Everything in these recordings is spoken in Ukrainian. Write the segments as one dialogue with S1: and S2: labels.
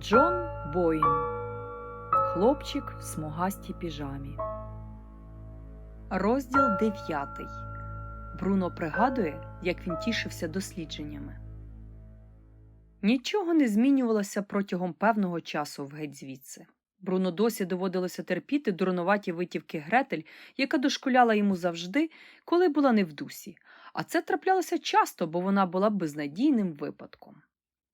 S1: Джон Боїн Хлопчик в смугастій піжамі. Розділ 9. Бруно пригадує, як він тішився дослідженнями. Нічого не змінювалося протягом певного часу в геть звідси. Бруно досі доводилося терпіти дурнуваті витівки Гретель, яка дошкуляла йому завжди, коли була не в дусі, а це траплялося часто, бо вона була безнадійним випадком.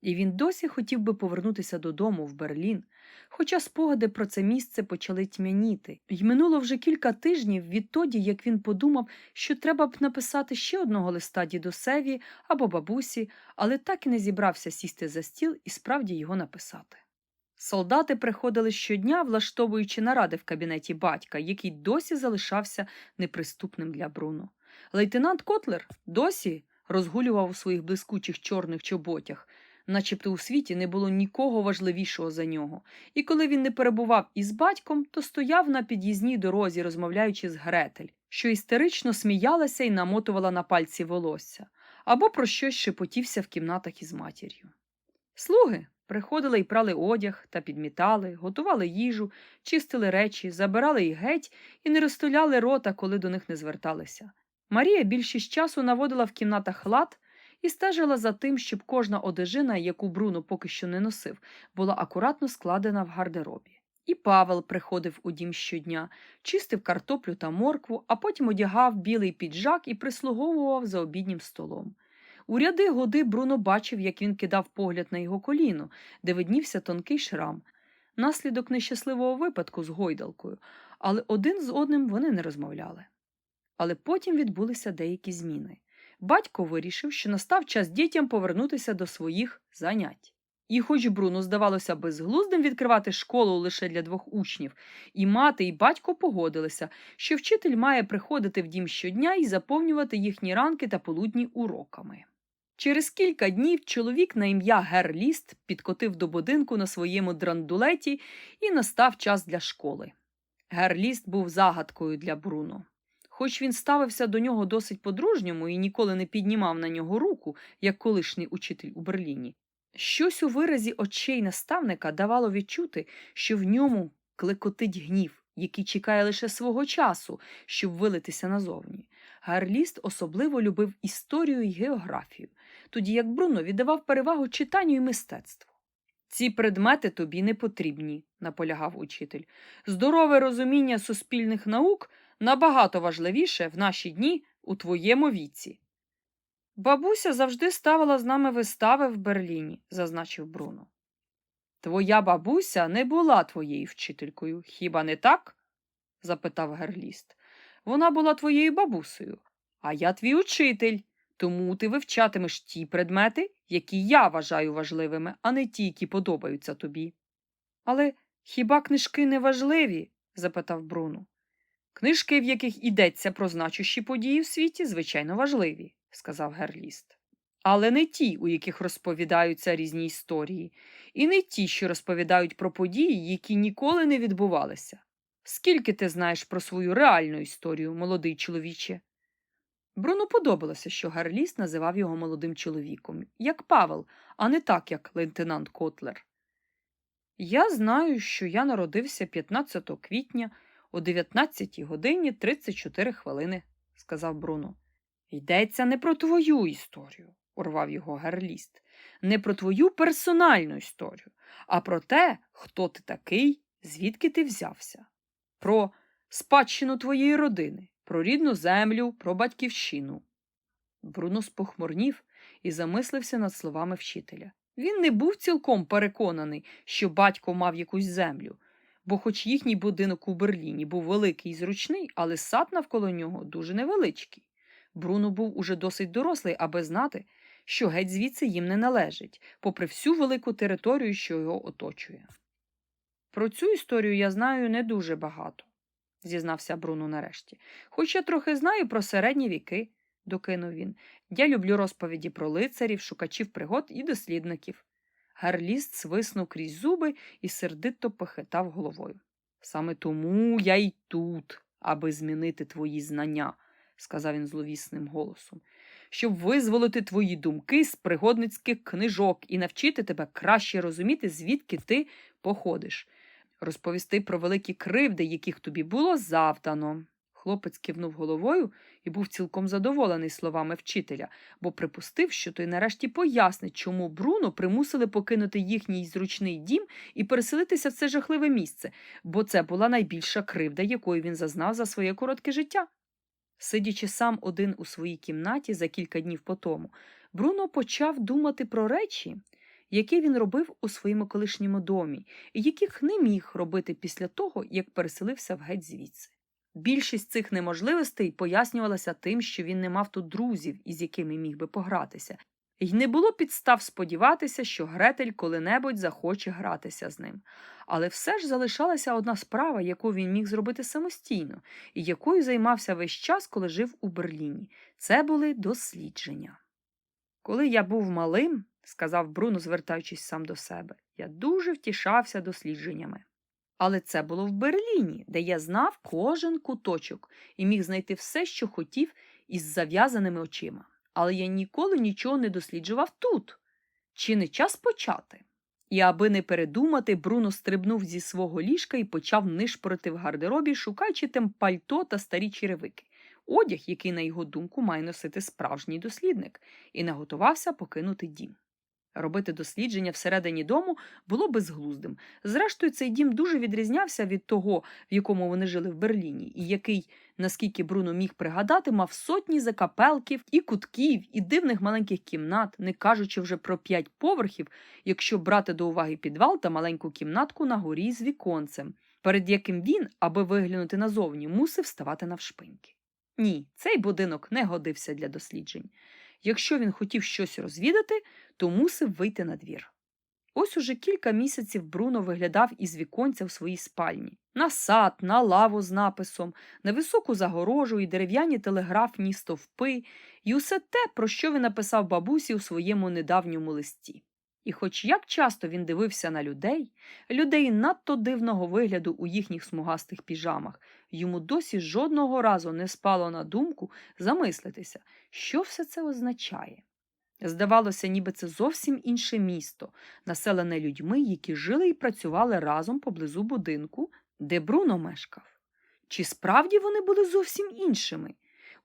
S1: І він досі хотів би повернутися додому в Берлін, хоча спогади про це місце почали тьмяніти, й минуло вже кілька тижнів відтоді, як він подумав, що треба б написати ще одного листа дідусеві або бабусі, але так і не зібрався сісти за стіл і справді його написати. Солдати приходили щодня, влаштовуючи наради в кабінеті батька, який досі залишався неприступним для Бруно. Лейтенант Котлер досі розгулював у своїх блискучих чорних чоботях, начебто у світі не було нікого важливішого за нього. І коли він не перебував із батьком, то стояв на під'їзній дорозі, розмовляючи з Гретель, що істерично сміялася і намотувала на пальці волосся, або про щось шепотівся в кімнатах із матір'ю. Слуги приходили і прали одяг та підмітали, готували їжу, чистили речі, забирали їх геть і не розтуляли рота, коли до них не зверталися. Марія більшість часу наводила в кімнатах лад і стежила за тим, щоб кожна одежина, яку Бруно поки що не носив, була акуратно складена в гардеробі. І Павел приходив у дім щодня, чистив картоплю та моркву, а потім одягав білий піджак і прислуговував за обіднім столом. У ряди годи Бруно бачив, як він кидав погляд на його коліно, де виднівся тонкий шрам, наслідок нещасливого випадку з гойдалкою, але один з одним вони не розмовляли. Але потім відбулися деякі зміни. Батько вирішив, що настав час дітям повернутися до своїх занять. І хоч Бруно здавалося безглуздим відкривати школу лише для двох учнів, і мати, і батько погодилися, що вчитель має приходити в дім щодня і заповнювати їхні ранки та полудні уроками. Через кілька днів чоловік на ім'я Герліст підкотив до будинку на своєму драндулеті і настав час для школи. Герліст був загадкою для Бруно. Хоч він ставився до нього досить по-дружньому і ніколи не піднімав на нього руку, як колишній учитель у Берліні. Щось у виразі очей наставника давало відчути, що в ньому клекотить гнів, який чекає лише свого часу, щоб вилитися назовні. Гарліст особливо любив історію і географію, тоді як Бруно віддавав перевагу читанню і мистецтву. Ці предмети тобі не потрібні, наполягав учитель. Здорове розуміння суспільних наук набагато важливіше в наші дні у твоєму віці. Бабуся завжди ставила з нами вистави в Берліні, зазначив Бруно. Твоя бабуся не була твоєю вчителькою, хіба не так? запитав Герліст. Вона була твоєю бабусею, а я твій учитель, тому ти вивчатимеш ті предмети, які я вважаю важливими, а не ті, які подобаються тобі. Але хіба книжки не важливі? запитав Бруно. Книжки, в яких йдеться про значущі події в світі, звичайно важливі, сказав Герліст. Але не ті, у яких розповідаються різні історії, і не ті, що розповідають про події, які ніколи не відбувалися. Скільки ти знаєш про свою реальну історію, молодий чоловіче? Бруну подобалося, що Гарліст називав його молодим чоловіком, як Павел, а не так, як лейтенант Котлер. Я знаю, що я народився 15 квітня о 19 годині 34 хвилини, сказав Бруно. Йдеться не про твою історію, урвав його Гарліст, не про твою персональну історію, а про те, хто ти такий, звідки ти взявся, про спадщину твоєї родини, про рідну землю, про батьківщину. Бруно спохмурнів і замислився над словами вчителя. Він не був цілком переконаний, що батько мав якусь землю, бо, хоч їхній будинок у Берліні був великий і зручний, але сад навколо нього дуже невеличкий. Бруно був уже досить дорослий, аби знати, що геть звідси їм не належить, попри всю велику територію, що його оточує. Про цю історію я знаю не дуже багато, зізнався Бруно нарешті. Хоч я трохи знаю про середні віки, докинув він. Я люблю розповіді про лицарів, шукачів пригод і дослідників. Гарліст свиснув крізь зуби і сердито похитав головою. Саме тому я й тут, аби змінити твої знання, сказав він зловісним голосом. щоб визволити твої думки з пригодницьких книжок і навчити тебе краще розуміти, звідки ти походиш, розповісти про великі кривди, яких тобі було завдано. Хлопець кивнув головою і був цілком задоволений словами вчителя, бо припустив, що той нарешті пояснить, чому Бруно примусили покинути їхній зручний дім і переселитися в це жахливе місце, бо це була найбільша кривда, якої він зазнав за своє коротке життя. Сидячи сам один у своїй кімнаті за кілька днів по тому, Бруно почав думати про речі, які він робив у своєму колишньому домі, і яких не міг робити після того, як переселився в геть звідси. Більшість цих неможливостей пояснювалася тим, що він не мав тут друзів, із якими міг би погратися, і не було підстав сподіватися, що Гретель коли-небудь захоче гратися з ним. Але все ж залишалася одна справа, яку він міг зробити самостійно, і якою займався весь час, коли жив у Берліні. Це були дослідження. Коли я був малим, сказав Бруно, звертаючись сам до себе, я дуже втішався дослідженнями. Але це було в Берліні, де я знав кожен куточок і міг знайти все, що хотів, із зав'язаними очима. Але я ніколи нічого не досліджував тут. Чи не час почати? І аби не передумати, Бруно стрибнув зі свого ліжка і почав нишпорити в гардеробі, шукаючи там пальто та старі черевики, одяг, який, на його думку, має носити справжній дослідник, і наготувався покинути дім. Робити дослідження всередині дому було безглуздим. Зрештою, цей дім дуже відрізнявся від того, в якому вони жили в Берліні, і який, наскільки Бруно міг пригадати, мав сотні закапелків і кутків, і дивних маленьких кімнат, не кажучи вже про п'ять поверхів, якщо брати до уваги підвал та маленьку кімнатку на горі з віконцем, перед яким він, аби виглянути назовні, мусив ставати навшпиньки. Ні, цей будинок не годився для досліджень. Якщо він хотів щось розвідати, то мусив вийти на двір. Ось уже кілька місяців Бруно виглядав із віконця в своїй спальні на сад, на лаву з написом, на високу загорожу і дерев'яні телеграфні стовпи, і усе те, про що він написав бабусі у своєму недавньому листі. І хоч як часто він дивився на людей, людей надто дивного вигляду у їхніх смугастих піжамах, йому досі жодного разу не спало на думку замислитися, що все це означає. Здавалося, ніби це зовсім інше місто, населене людьми, які жили і працювали разом поблизу будинку, де Бруно мешкав. Чи справді вони були зовсім іншими?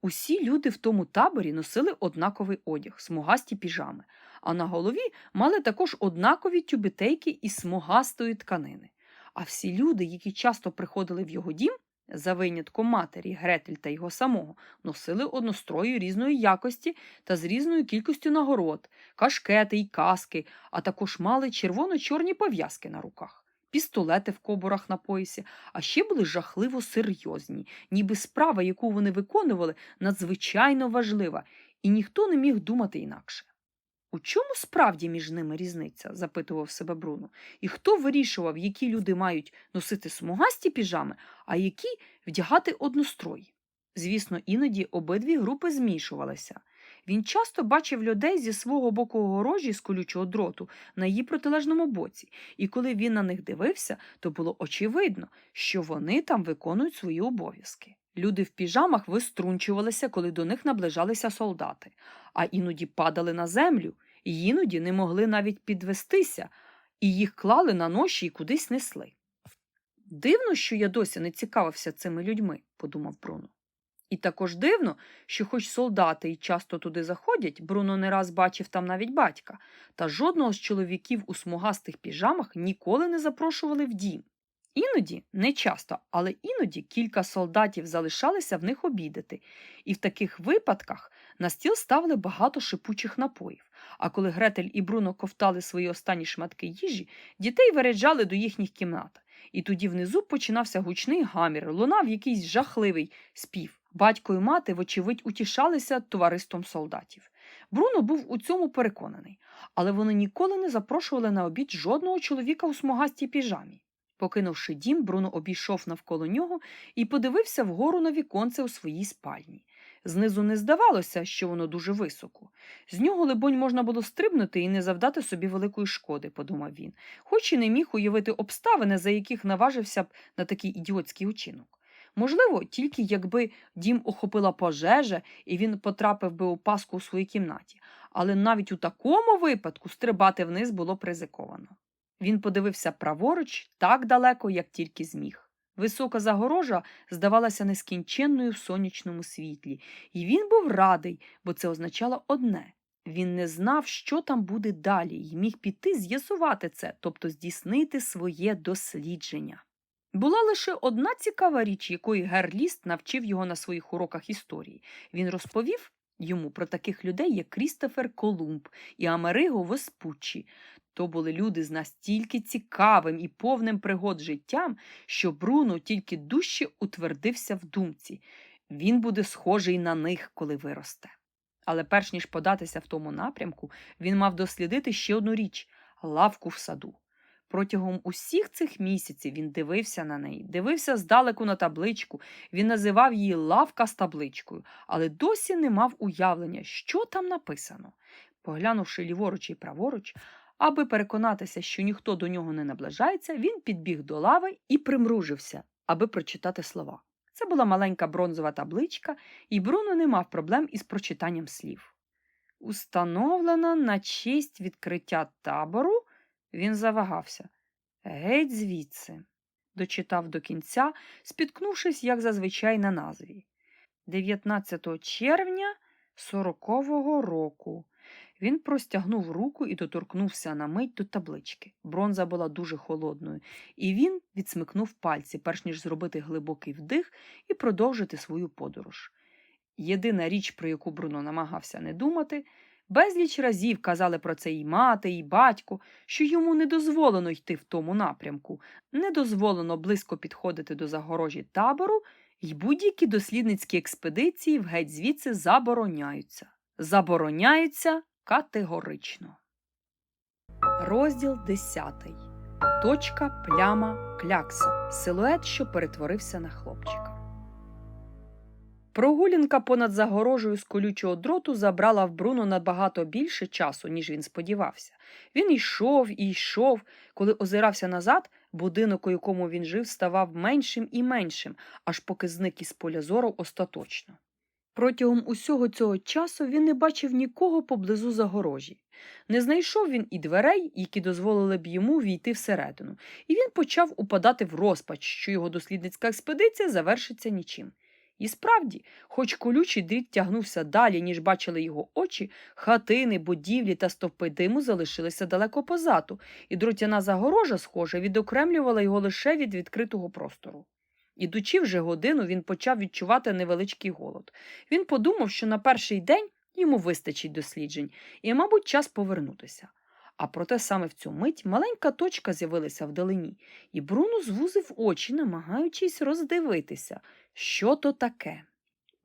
S1: Усі люди в тому таборі носили однаковий одяг, смугасті піжами, а на голові мали також однакові тюбетейки із смугастої тканини. А всі люди, які часто приходили в його дім, за винятком матері, Гретель та його самого, носили однострої різної якості та з різною кількістю нагород, кашкети й каски, а також мали червоно-чорні пов'язки на руках, пістолети в кобурах на поясі, а ще були жахливо серйозні, ніби справа, яку вони виконували, надзвичайно важлива, і ніхто не міг думати інакше. У чому справді між ними різниця? запитував себе Бруно. І хто вирішував, які люди мають носити смугасті піжами, а які вдягати однострої? Звісно, іноді обидві групи змішувалися. Він часто бачив людей зі свого боку огорожі з колючого дроту на її протилежному боці, і коли він на них дивився, то було очевидно, що вони там виконують свої обов'язки. Люди в піжамах виструнчувалися, коли до них наближалися солдати, а іноді падали на землю, і іноді не могли навіть підвестися, і їх клали на ноші і кудись несли. Дивно, що я досі не цікавився цими людьми, подумав Бруно. І також дивно, що, хоч солдати й часто туди заходять, Бруно не раз бачив там навіть батька, та жодного з чоловіків у смугастих піжамах ніколи не запрошували в дім. Іноді, не часто, але іноді кілька солдатів залишалися в них обідати, і в таких випадках на стіл ставили багато шипучих напоїв. А коли Гретель і Бруно ковтали свої останні шматки їжі, дітей виряджали до їхніх кімнат. І тоді внизу починався гучний гамір, лунав якийсь жахливий спів. Батько і мати, вочевидь, утішалися товариством солдатів. Бруно був у цьому переконаний, але вони ніколи не запрошували на обід жодного чоловіка у смугастій піжамі. Покинувши дім, Бруно обійшов навколо нього і подивився вгору на віконце у своїй спальні. Знизу не здавалося, що воно дуже високо. З нього, либонь, можна було стрибнути і не завдати собі великої шкоди, подумав він, хоч і не міг уявити обставини, за яких наважився б на такий ідіотський учинок. Можливо, тільки якби дім охопила пожежа і він потрапив би у паску у своїй кімнаті, але навіть у такому випадку стрибати вниз було б ризиковано. Він подивився праворуч так далеко, як тільки зміг. Висока загорожа здавалася нескінченною в сонячному світлі, і він був радий, бо це означало одне він не знав, що там буде далі, і міг піти з'ясувати це, тобто здійснити своє дослідження. Була лише одна цікава річ, якої Герліст навчив його на своїх уроках історії. Він розповів йому про таких людей, як Крістофер Колумб і Америго Веспуччі. То були люди з настільки цікавим і повним пригод життям, що Бруно тільки дужче утвердився в думці. Він буде схожий на них, коли виросте. Але перш ніж податися в тому напрямку, він мав дослідити ще одну річ лавку в саду. Протягом усіх цих місяців він дивився на неї, дивився здалеку на табличку, він називав її лавка з табличкою, але досі не мав уявлення, що там написано. Поглянувши ліворуч і праворуч, аби переконатися, що ніхто до нього не наближається, він підбіг до лави і примружився, аби прочитати слова. Це була маленька бронзова табличка, і Бруно не мав проблем із прочитанням слів. Установлена на честь відкриття табору, він завагався. Геть звідси, дочитав до кінця, спіткнувшись, як зазвичай, на назві. 19 червня 40-го року. Він простягнув руку і доторкнувся на мить до таблички. Бронза була дуже холодною, і він відсмикнув пальці, перш ніж зробити глибокий вдих і продовжити свою подорож. Єдина річ, про яку Бруно намагався не думати, безліч разів казали про це і мати, і батько, що йому не дозволено йти в тому напрямку, не дозволено близько підходити до загорожі табору, і будь-які дослідницькі експедиції в геть звідси забороняються. Забороняються категорично. Розділ 10. Точка, пляма, клякса. Силует, що перетворився на хлопчика. Прогулянка понад загорожею з колючого дроту забрала в Бруно набагато більше часу, ніж він сподівався. Він йшов і йшов. Коли озирався назад, будинок, у якому він жив, ставав меншим і меншим, аж поки зник із поля зору остаточно. Протягом усього цього часу він не бачив нікого поблизу загорожі. Не знайшов він і дверей, які дозволили б йому війти всередину, і він почав упадати в розпач, що його дослідницька експедиція завершиться нічим. І справді, хоч колючий дріт тягнувся далі, ніж бачили його очі, хатини, будівлі та стовпи диму залишилися далеко позаду, і дротяна загорожа, схоже, відокремлювала його лише від відкритого простору. Ідучи вже годину, він почав відчувати невеличкий голод. Він подумав, що на перший день йому вистачить досліджень, і, мабуть, час повернутися. А проте саме в цю мить маленька точка з'явилася вдалині, і Бруно звузив очі, намагаючись роздивитися, що то таке.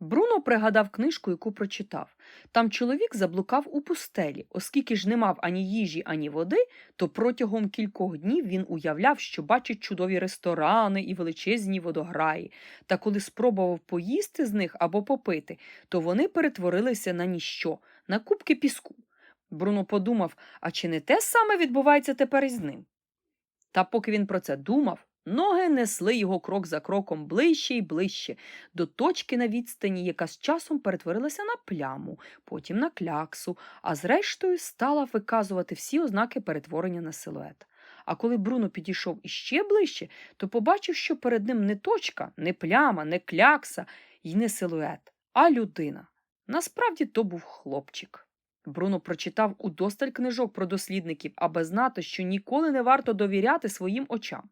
S1: Бруно пригадав книжку, яку прочитав. Там чоловік заблукав у пустелі, оскільки ж не мав ані їжі, ані води, то протягом кількох днів він уявляв, що бачить чудові ресторани і величезні водограї. Та коли спробував поїсти з них або попити, то вони перетворилися на ніщо, на кубки піску. Бруно подумав, а чи не те саме відбувається тепер із ним? Та поки він про це думав, ноги несли його крок за кроком ближче і ближче, до точки на відстані, яка з часом перетворилася на пляму, потім на кляксу, а зрештою стала виказувати всі ознаки перетворення на силует. А коли Бруно підійшов іще ближче, то побачив, що перед ним не точка, не пляма, не клякса і не силует, а людина. Насправді то був хлопчик. Бруно прочитав удосталь книжок про дослідників, аби знати, що ніколи не варто довіряти своїм очам.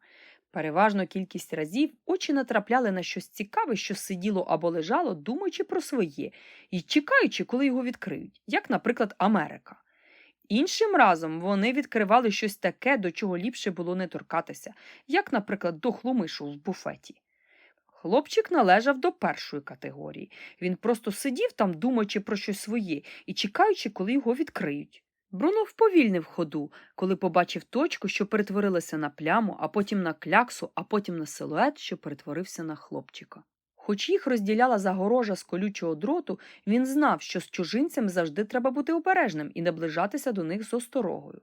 S1: Переважно кількість разів очі натрапляли на щось цікаве, що сиділо або лежало, думаючи про своє, і чекаючи, коли його відкриють, як, наприклад, Америка. Іншим разом вони відкривали щось таке, до чого ліпше було не торкатися, як, наприклад, дохлу мишу в буфеті. Хлопчик належав до першої категорії. Він просто сидів там, думаючи про щось своє і чекаючи, коли його відкриють. Бруно вповільнив ходу, коли побачив точку, що перетворилася на пляму, а потім на кляксу, а потім на силует, що перетворився на хлопчика. Хоч їх розділяла загорожа з колючого дроту, він знав, що з чужинцем завжди треба бути обережним і наближатися до них з осторогою.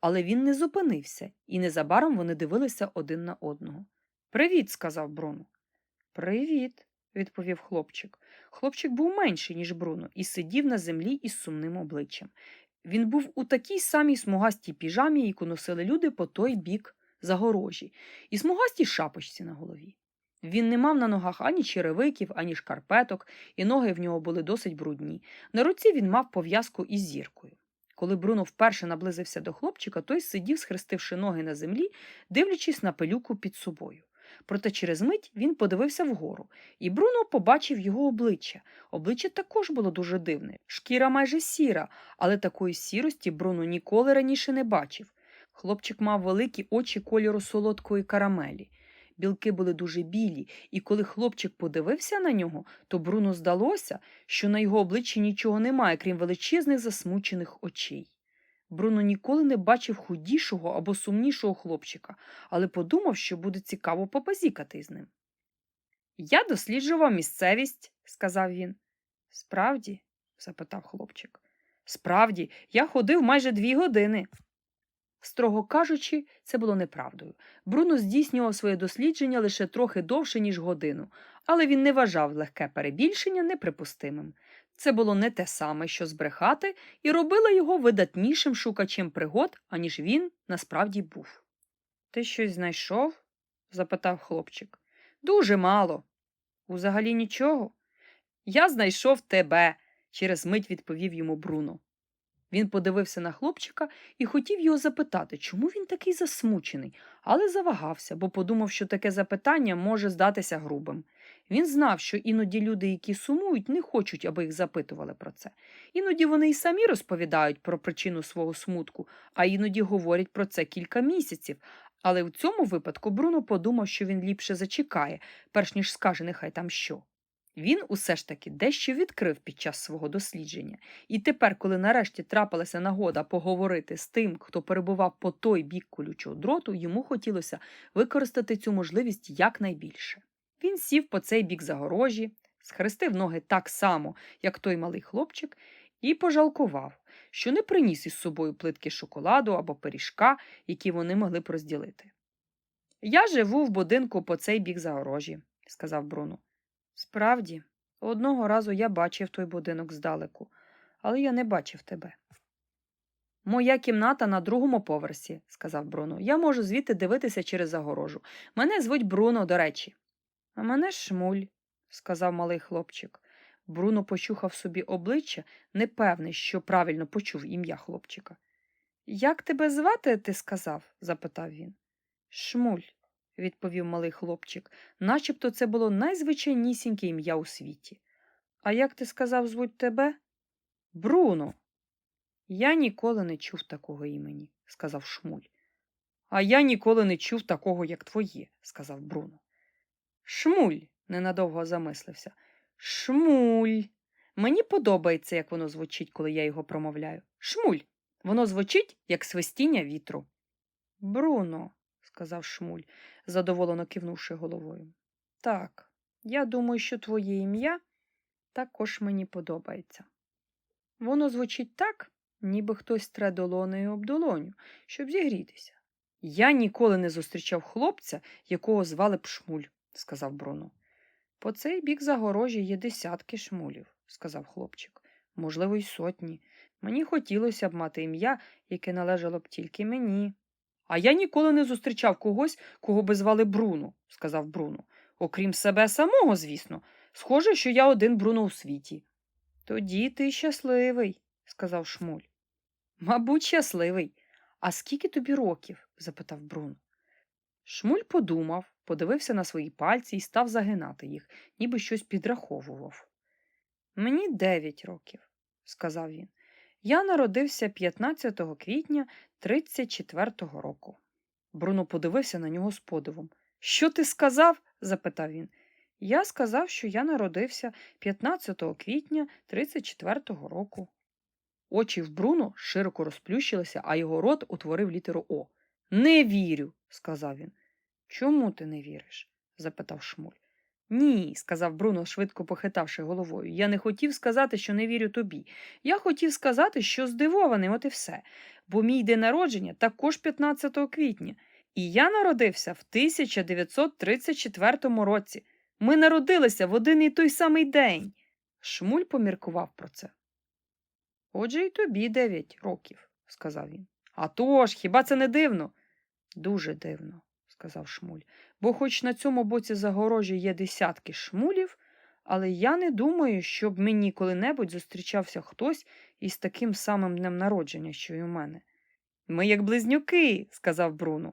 S1: Але він не зупинився, і незабаром вони дивилися один на одного. Привіт, сказав Бруно. Привіт, відповів хлопчик. Хлопчик був менший, ніж Бруно, і сидів на землі із сумним обличчям. Він був у такій самій смугастій піжамі, яку носили люди по той бік загорожі, і смугастій шапочці на голові. Він не мав на ногах ані черевиків, ані шкарпеток, і ноги в нього були досить брудні. На руці він мав пов'язку із зіркою. Коли Бруно вперше наблизився до хлопчика, той сидів, схрестивши ноги на землі, дивлячись на пилюку під собою. Проте через мить він подивився вгору, і Бруно побачив його обличчя. Обличчя також було дуже дивне, шкіра майже сіра, але такої сірості Бруно ніколи раніше не бачив. Хлопчик мав великі очі кольору солодкої карамелі. Білки були дуже білі, і коли хлопчик подивився на нього, то Бруно здалося, що на його обличчі нічого немає, крім величезних засмучених очей. Бруно ніколи не бачив худішого або сумнішого хлопчика, але подумав, що буде цікаво попазікати з ним. Я досліджував місцевість, сказав він. Справді? запитав хлопчик. Справді, я ходив майже дві години. Строго кажучи, це було неправдою. Бруно здійснював своє дослідження лише трохи довше, ніж годину, але він не вважав легке перебільшення неприпустимим. Це було не те саме, що збрехати, і робило його видатнішим шукачем пригод, аніж він насправді був. Ти щось знайшов? запитав хлопчик. Дуже мало. Узагалі нічого. Я знайшов тебе, через мить відповів йому Бруно. Він подивився на хлопчика і хотів його запитати, чому він такий засмучений, але завагався, бо подумав, що таке запитання може здатися грубим. Він знав, що іноді люди, які сумують, не хочуть, аби їх запитували про це. Іноді вони й самі розповідають про причину свого смутку, а іноді говорять про це кілька місяців. Але в цьому випадку Бруно подумав, що він ліпше зачекає, перш ніж скаже нехай там що. Він усе ж таки дещо відкрив під час свого дослідження, і тепер, коли нарешті трапилася нагода поговорити з тим, хто перебував по той бік колючого дроту, йому хотілося використати цю можливість якнайбільше. Він сів по цей бік загорожі, схрестив ноги так само, як той малий хлопчик, і пожалкував, що не приніс із собою плитки шоколаду або пиріжка, які вони могли б розділити. Я живу в будинку по цей бік загорожі, сказав Бруно. Справді, одного разу я бачив той будинок здалеку, але я не бачив тебе. Моя кімната на другому поверсі, сказав Бруно. Я можу звідти дивитися через загорожу. Мене звуть Бруно, до речі. А мене шмуль, сказав малий хлопчик. Бруно почухав собі обличчя, непевний, що правильно почув ім'я хлопчика. Як тебе звати, ти сказав? запитав він. Шмуль, відповів малий хлопчик, начебто це було найзвичайнісіньке ім'я у світі. А як ти сказав, звуть тебе? Бруно. Я ніколи не чув такого імені, сказав Шмуль. А я ніколи не чув такого, як твоє, сказав Бруно. Шмуль, ненадовго замислився. Шмуль. Мені подобається, як воно звучить, коли я його промовляю. Шмуль. Воно звучить, як свистіння вітру. Бруно, сказав Шмуль, задоволено кивнувши головою. Так, я думаю, що твоє ім'я також мені подобається. Воно звучить так, ніби хтось тре долонею об долоню, щоб зігрітися. Я ніколи не зустрічав хлопця, якого звали б Шмуль, сказав Бруно. По цей бік загорожі є десятки шмулів, сказав хлопчик, можливо, й сотні. Мені хотілося б мати ім'я, яке належало б тільки мені. А я ніколи не зустрічав когось, кого би звали Бруно, сказав Бруно. Окрім себе самого, звісно. Схоже, що я один Бруно у світі. Тоді ти щасливий, сказав Шмуль. Мабуть, щасливий. А скільки тобі років? запитав Бруно. Шмуль подумав, подивився на свої пальці і став загинати їх, ніби щось підраховував. Мені дев'ять років, сказав він. Я народився 15 квітня 34-го року. Бруно подивився на нього з подивом. Що ти сказав? запитав він. Я сказав, що я народився 15 квітня 34-го року. Очі в Бруно широко розплющилися, а його рот утворив літеру О. Не вірю, сказав він. Чому ти не віриш? запитав Шмуль. Ні, сказав Бруно, швидко похитавши головою. Я не хотів сказати, що не вірю тобі. Я хотів сказати, що здивований, от і все. Бо мій день народження також 15 квітня, і я народився в 1934 році. Ми народилися в один і той самий день. Шмуль поміркував про це. Отже, і тобі дев'ять років, сказав він. «А тож, хіба це не дивно? Дуже дивно, сказав Шмуль, бо хоч на цьому боці загорожі є десятки шмулів, але я не думаю, щоб мені коли-небудь зустрічався хтось із таким самим днем народження, що й у мене. Ми як близнюки, сказав Бруно.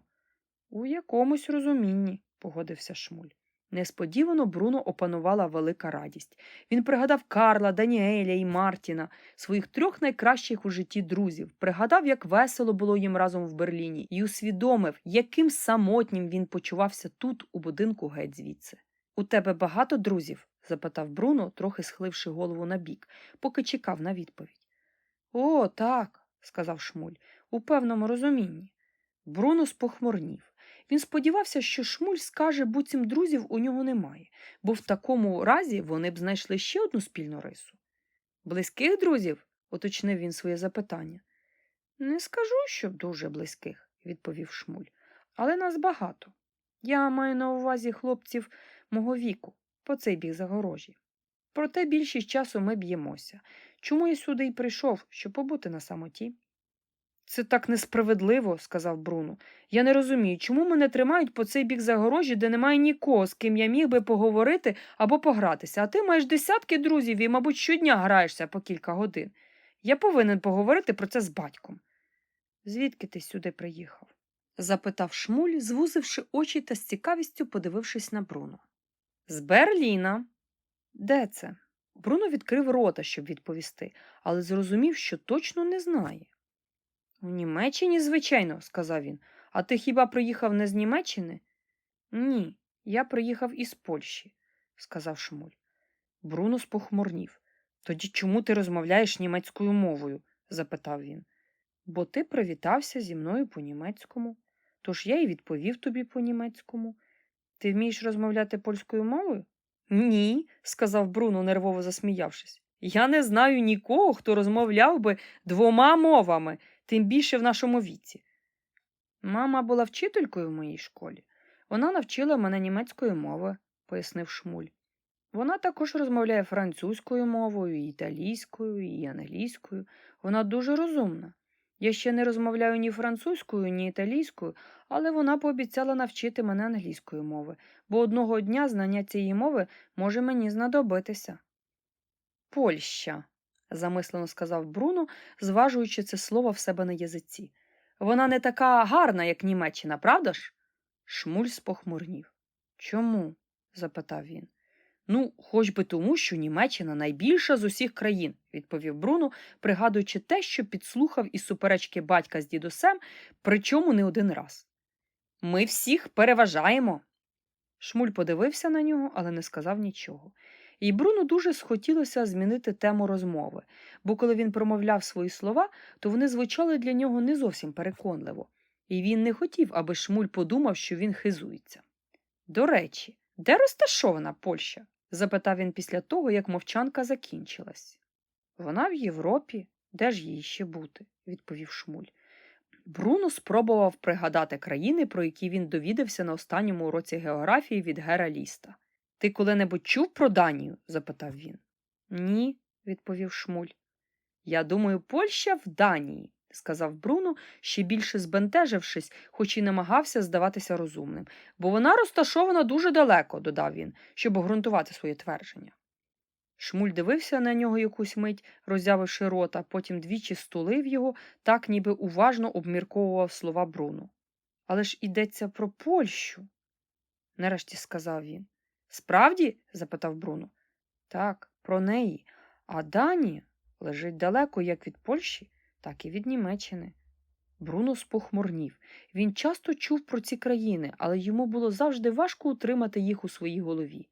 S1: У якомусь розумінні, погодився Шмуль. Несподівано Бруно опанувала велика радість. Він пригадав Карла, Даніеля і Мартіна, своїх трьох найкращих у житті друзів, пригадав, як весело було їм разом в Берліні, і усвідомив, яким самотнім він почувався тут, у будинку геть звідси. У тебе багато друзів? запитав Бруно, трохи схиливши голову набік, поки чекав на відповідь. О, так, сказав Шмуль, у певному розумінні. Бруно спохмурнів. Він сподівався, що Шмуль скаже, буцім друзів у нього немає, бо в такому разі вони б знайшли ще одну спільну рису. Близьких друзів? уточнив він своє запитання. Не скажу, що дуже близьких, відповів Шмуль, але нас багато. Я маю на увазі хлопців мого віку, по цей бік загорожі. Проте більшість часу ми б'ємося. Чому я сюди й прийшов, щоб побути на самоті? Це так несправедливо, сказав Бруно. Я не розумію, чому мене тримають по цей бік загорожі, де немає нікого, з ким я міг би поговорити або погратися, а ти маєш десятки друзів і, мабуть, щодня граєшся по кілька годин. Я повинен поговорити про це з батьком. Звідки ти сюди приїхав? запитав Шмуль, звузивши очі та з цікавістю подивившись на Бруно. З Берліна. Де це? Бруно відкрив рота, щоб відповісти, але зрозумів, що точно не знає. У Німеччині, звичайно, сказав він. А ти хіба приїхав не з Німеччини? Ні, я приїхав із Польщі, сказав Шмуль. Бруно спохмурнів. Тоді чому ти розмовляєш німецькою мовою? запитав він. Бо ти привітався зі мною по-німецькому. Тож я й відповів тобі по-німецькому. Ти вмієш розмовляти польською мовою? Ні, сказав Бруно, нервово засміявшись. Я не знаю нікого, хто розмовляв би двома мовами, тим більше в нашому віці. Мама була вчителькою в моїй школі. Вона навчила мене німецької мови, пояснив Шмуль. Вона також розмовляє французькою мовою, і італійською, і англійською. Вона дуже розумна. Я ще не розмовляю ні французькою, ні італійською, але вона пообіцяла навчити мене англійської мови, бо одного дня знання цієї мови може мені знадобитися. Польща, замислено сказав Бруно, зважуючи це слово в себе на язиці. Вона не така гарна, як Німеччина, правда ж? Шмуль спохмурнів. Чому? запитав він. Ну, хоч би тому, що Німеччина найбільша з усіх країн, відповів Бруно, пригадуючи те, що підслухав із суперечки батька з дідусем, причому не один раз. Ми всіх переважаємо. Шмуль подивився на нього, але не сказав нічого. І Бруно дуже схотілося змінити тему розмови, бо коли він промовляв свої слова, то вони звучали для нього не зовсім переконливо, і він не хотів, аби Шмуль подумав, що він хизується. До речі, де розташована Польща? запитав він після того, як мовчанка закінчилась. Вона в Європі, де ж їй ще бути, відповів Шмуль. Бруно спробував пригадати країни, про які він довідався на останньому уроці географії від Гера Ліста. Ти коли-небудь чув про Данію? запитав він. Ні, відповів Шмуль. Я думаю, Польща в Данії, сказав Бруно, ще більше збентежившись, хоч і намагався здаватися розумним, бо вона розташована дуже далеко, додав він, щоб обґрунтувати своє твердження. Шмуль дивився на нього якусь мить, роззявивши рота, потім двічі стулив його, так ніби уважно обмірковував слова Бруно. Але ж ідеться про Польщу, нарешті сказав він. Справді? запитав Бруно. Так, про неї. А Данія лежить далеко як від Польщі, так і від Німеччини. Бруно спохмурнів. Він часто чув про ці країни, але йому було завжди важко утримати їх у своїй голові.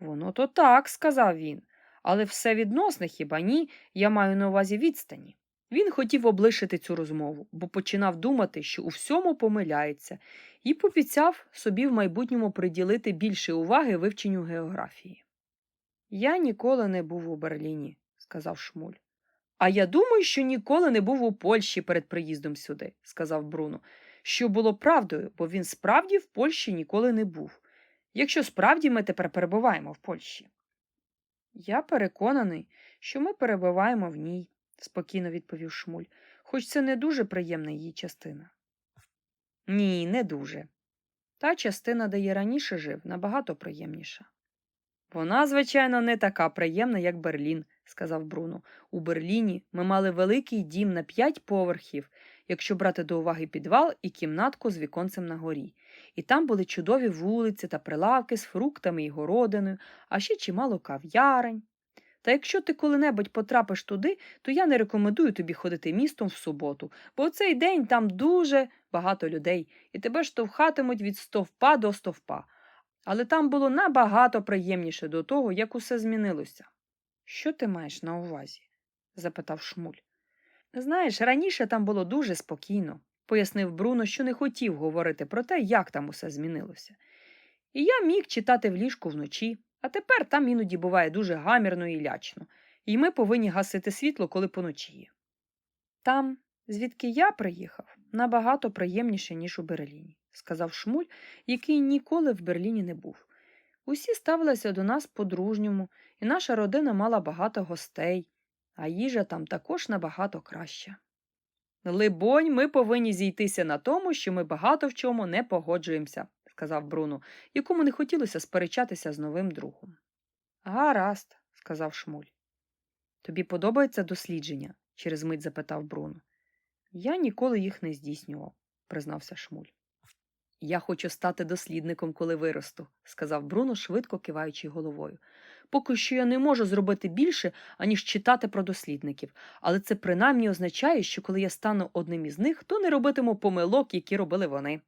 S1: Воно то так, сказав він, але все відносне хіба ні, я маю на увазі відстані. Він хотів облишити цю розмову, бо починав думати, що у всьому помиляється, і пообіцяв собі в майбутньому приділити більше уваги вивченню географії. Я ніколи не був у Берліні, сказав Шмуль. А я думаю, що ніколи не був у Польщі перед приїздом сюди, сказав Бруно, що було правдою, бо він справді в Польщі ніколи не був. якщо справді ми тепер перебуваємо в Польщі? Я переконаний, що ми перебуваємо в ній, спокійно відповів Шмуль, хоч це не дуже приємна її частина. Ні, не дуже. Та частина, де я раніше жив, набагато приємніша. Вона, звичайно, не така приємна, як Берлін, сказав Бруно. У Берліні ми мали великий дім на п'ять поверхів, якщо брати до уваги підвал і кімнатку з віконцем на горі. І там були чудові вулиці та прилавки з фруктами і городиною, а ще чимало кав'ярень. Та якщо ти коли-небудь потрапиш туди, то я не рекомендую тобі ходити містом в суботу, бо в цей день там дуже багато людей, і тебе штовхатимуть від стовпа до стовпа. Але там було набагато приємніше до того, як усе змінилося. Що ти маєш на увазі? запитав Шмуль. Знаєш, раніше там було дуже спокійно, пояснив Бруно, що не хотів говорити про те, як там усе змінилося. І я міг читати в ліжку вночі, а тепер там іноді буває дуже гамірно і лячно, і ми повинні гасити світло, коли поночіє. Там, звідки я приїхав, набагато приємніше, ніж у Берліні, сказав Шмуль, який ніколи в Берліні не був. Усі ставилися до нас по-дружньому, і наша родина мала багато гостей, а їжа там також набагато краща. Либонь, ми повинні зійтися на тому, що ми багато в чому не погоджуємося, сказав Бруно, якому не хотілося сперечатися з новим другом. Гаразд, сказав Шмуль. Тобі подобається дослідження? через мить запитав Бруно. Я ніколи їх не здійснював, признався Шмуль. Я хочу стати дослідником, коли виросту, сказав Бруно, швидко киваючи головою. Поки що я не можу зробити більше, аніж читати про дослідників, але це принаймні означає, що коли я стану одним із них, то не робитиму помилок, які робили вони.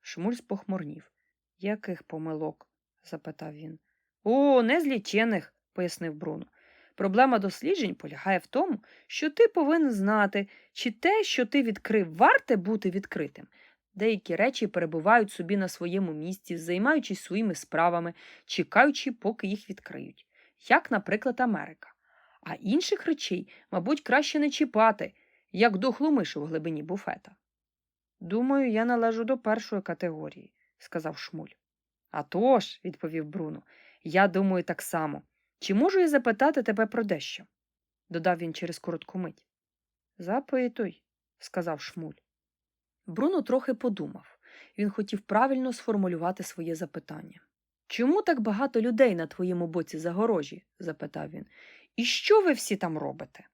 S1: Шмуль спохмурнів. Яких помилок? запитав він. О, незлічених, пояснив Бруно. Проблема досліджень полягає в тому, що ти повинен знати, чи те, що ти відкрив, варте бути відкритим. Деякі речі перебувають собі на своєму місці, займаючись своїми справами, чекаючи, поки їх відкриють, як, наприклад, Америка. А інших речей, мабуть, краще не чіпати, як дохлу мишу в глибині буфета. Думаю, я належу до першої категорії, сказав Шмуль. «А тож», – відповів Бруно, я думаю так само. Чи можу я запитати тебе про дещо? додав він через коротку мить. Запитуй, сказав Шмуль. Бруно трохи подумав. Він хотів правильно сформулювати своє запитання. Чому так багато людей на твоєму боці загорожі? запитав він. І що ви всі там робите?